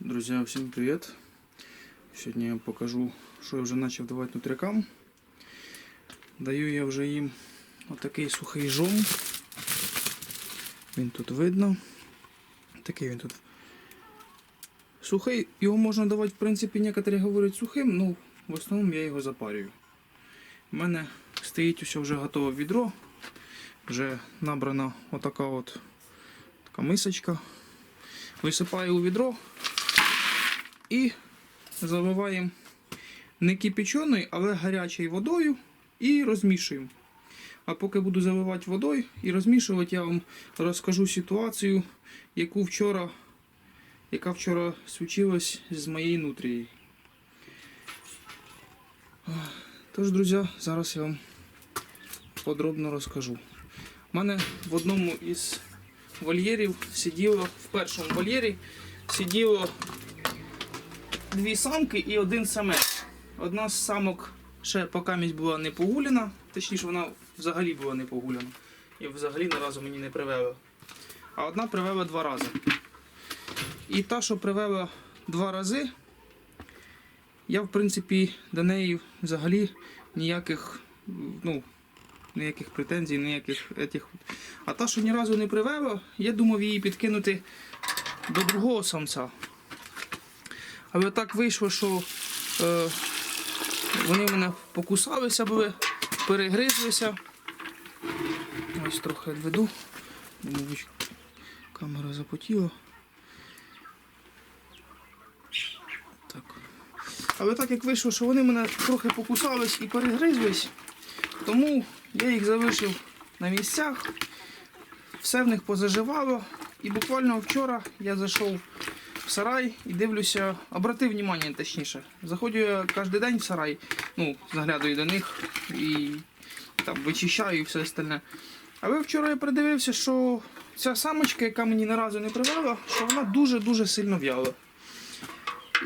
Друзья, всем привет! Сьогодні я покажу, що я вже почав давати нутрякам. Даю я вже їм отакий сухий жом. Він тут видно. Такий він тут. Сухий, його можна давати, в принципі, некоторі говорять сухим, ну в основному я його запарюю. У мене стоїть усе вже готове відро. Вже набрана отака от така мисочка. Висипаю у відро і заливаємо не кипяченою, але гарячою водою і розмішуємо. А поки буду заливати водою і розмішувати, я вам розкажу ситуацію, яку вчора, яка вчора случилась з моєю нутрією. Тож, друзі, зараз я вам подробно розкажу. У мене в одному із вольєрів сиділо, в першому вольєрі сиділо дві самки і один самець. Одна з самок ще поки місць була не погуляна, точніше вона взагалі була не погуляна. І взагалі ні разу мені не привела. А одна привела два рази. І та, що привела два рази, я в принципі до неї взагалі ніяких, ну, ніяких претензій, ніяких етих. А та, що ні разу не привела, я думав її підкинути до другого самця. Але так вийшло, що е, вони мене покусалися були, перегризлися. Ось трохи відведу, камера запотіла. Так. Але так як вийшло, що вони мене трохи покусались і перегризлись, тому я їх залишив на місцях, все в них позаживало. І буквально вчора я зайшов в сарай і дивлюся, обратив внимание, точніше. Заходжу я кожен день в сарай, ну, заглядаю до них і там вичищаю і все остальне. Але вчора я придивився, що ця самочка, яка мені ні разу не привела, що вона дуже-дуже сильно в'яла.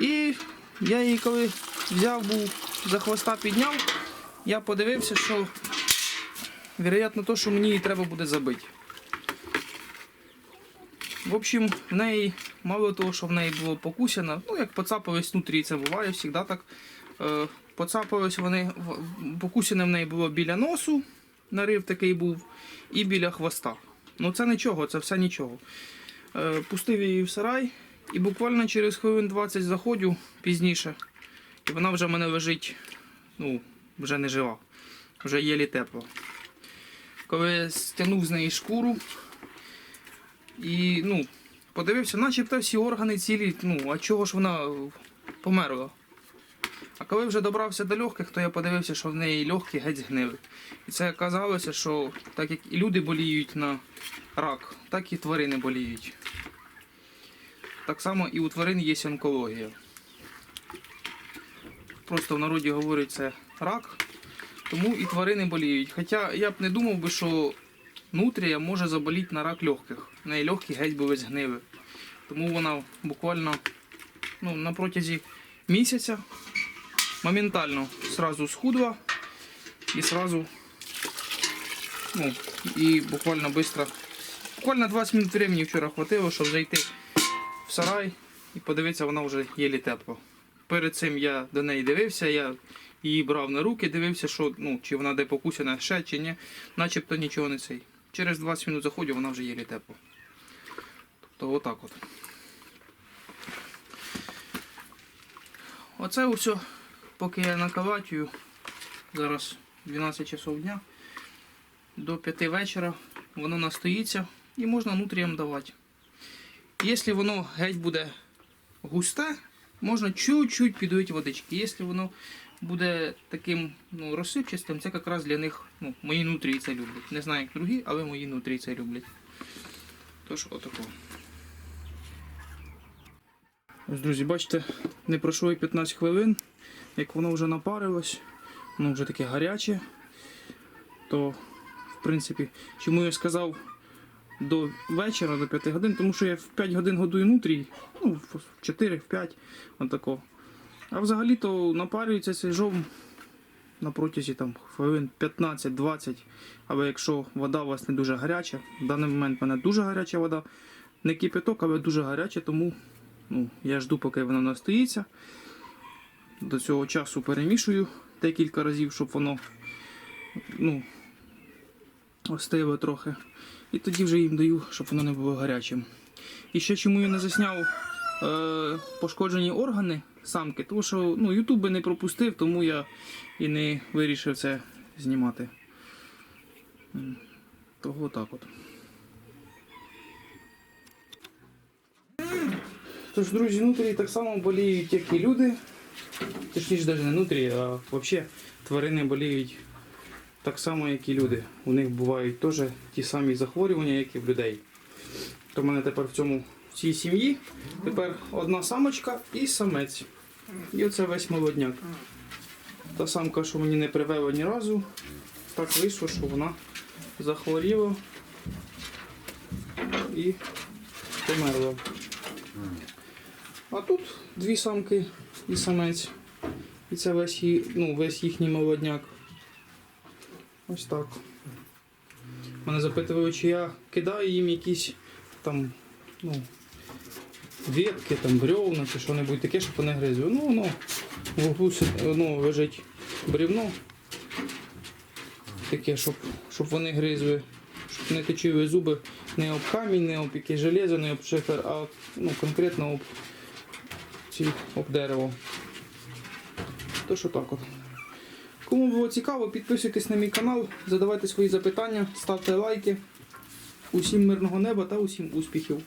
І я її коли взяв, був за хвоста підняв, я подивився, що вероятно то, що мені її треба буде забити. В общем, в неї, мало того, що в неї було покусено, ну як поцапались внутрі, це буває завжди так. Е, поцапались вони, покусане в неї було біля носу, нарив такий був, і біля хвоста. Ну це нічого, це все нічого. Е, пустив її в сарай, і буквально через хвилин 20 заходжу пізніше. І вона вже в мене лежить, ну, вже не жива, вже єлі тепла. Коли я стягнув з неї шкуру, і ну, подивився, начебто всі органи цілі, ну, а чого ж вона померла? А коли вже добрався до легких, то я подивився, що в неї легкі геть згнили. І це оказалося, що так як і люди боліють на рак, так і тварини боліють. Так само і у тварин є онкологія. Просто в народі говорять це рак, тому і тварини боліють. Хоча я б не думав би, що нутрія може заболіти на рак легких. В неї легкі геть були згнили. Тому вона буквально ну, на протязі місяця моментально сразу схудла і сразу ну, і буквально быстро. Буквально 20 минут времени вчора хватило, щоб зайти в сарай і подивитися, вона вже єлі тепла. Перед цим я до неї дивився, я її брав на руки, дивився, що, ну, чи вона де покусена ще, чи ні. Начебто нічого не цей. Через 20 минут заходжу, вона вже єлі тепла. Тобто отак от. Оце усе, поки я накалатюю, зараз 12 часов дня, до 5 вечора воно настоїться і можна нутріям давати. Якщо воно геть буде густе, можна чуть-чуть підвити водички. Якщо воно буде таким ну, розсипчастим, це якраз для них ну, мої нутрії це люблять. Не знаю, як другі, але мої нутрії це люблять. Тож, отако. Ось, друзі, бачите, не пройшло і 15 хвилин, як воно вже напарилось, воно вже таке гаряче, то, в принципі, чому я сказав до вечора, до 5 годин, тому що я в 5 годин годую нутрій, ну, в 4, в 5, отако. А взагалі-то напарюється цей жом на протязі там, хвилин 15-20, або якщо вода у вас не дуже гаряча, в даний момент в мене дуже гаряча вода, не кипяток, але дуже гаряча, тому ну, я жду, поки воно настоїться. До цього часу перемішую декілька разів, щоб воно ну, остило трохи. І тоді вже їм даю, щоб воно не було гарячим. І ще чому я не засняв е, пошкоджені органи самки, тому що ну, YouTube не пропустив, тому я і не вирішив це знімати. Того так от. Тож, друзі, нутрії так само боліють, як і люди. Точніше, навіть не нутрії, а взагалі тварини боліють так само, як і люди. У них бувають теж ті самі захворювання, як і в людей. То мене тепер в цьому в цій сім'ї тепер одна самочка і самець. І оце весь молодняк. Та самка, що мені не привела ні разу, так вийшло, що вона захворіла і померла. А тут дві самки і самець. І це весь, ну, весь їхній молодняк. Ось так. Мене запитували, чи я кидаю їм якісь там, ну, ветки, там, бревна чи що-небудь таке, щоб вони гризли. Ну, воно в углу ну, лежить бревно. Таке, щоб, щоб вони гризли, щоб не точили зуби не об камінь, не об якесь железо, не об шифер, а ну, конкретно об, ці, об дерево. То що так от. Кому було цікаво, підписуйтесь на мій канал, задавайте свої запитання, ставте лайки. Усім мирного неба та усім успіхів.